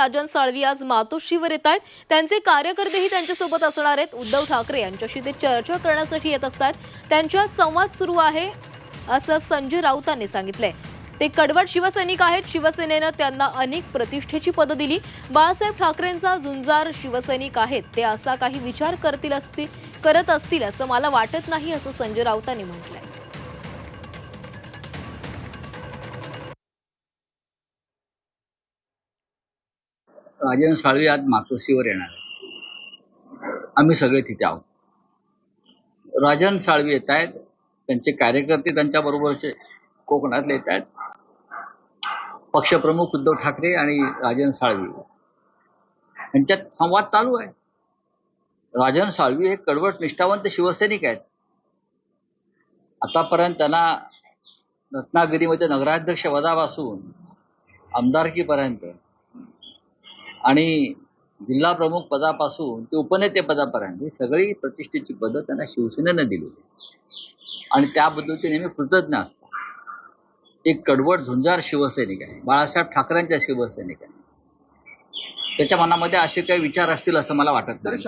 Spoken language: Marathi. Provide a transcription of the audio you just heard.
राजन साळवी आज मातोश्रीवर येत आहेत. त्यांचे कार्यकर्तेही त्यांच्यासोबत असणार आहेत. उद्धव ठाकरे यांच्याशी ते चर्चा करण्यासाठी येत असतात. त्यांच्यात संवाद सुरू आहे असं संजय राऊतांनी सांगितलंय. ते कडवट शिवसैनिक आहेत. शिवसेनेनं त्यांना अनेक प्रतिष्ठेची पदं दिली. बाळासाहेब ठाकरेंचा झुंजार शिवसैनिक आहेत. ते असा काही विचार करतील असतील करत असतील असं मला वाटत नाही असं संजय राऊतांनी म्हटलंय. राजन साळवी आज मातोश्रीवर येणार आहे. आम्ही सगळे तिथे आहोत. राजन साळवी येत आहेत त्यांचे कार्यकर्ते त्यांच्या बरोबरचे कोकणातले येत आहेत. पक्षप्रमुख उद्धव ठाकरे आणि राजन साळवी. यांच्यात संवाद चालू आहे. राजन साळवी हे कडवट निष्ठावंत शिवसैनिक आहेत. आतापर्यंत त्यांना रत्नागिरीमध्ये नगराध्यक्ष पदापासून आमदारकीपर्यंत आणि जिल्हा प्रमुख पदापासून ते उपनेते पदापर्यंत ही सगळी प्रतिष्ठेची पदं त्यांना शिवसेनेनं दिलेली आणि त्याबद्दल ते नेहमी कृतज्ञ असतात. एक कडवट झुंजार शिवसैनिक आहे. बाळासाहेब ठाकरेंच्या शिवसैनिक आहे. त्याच्या मनामध्ये असे काही विचार असतील असं मला वाटत नाही.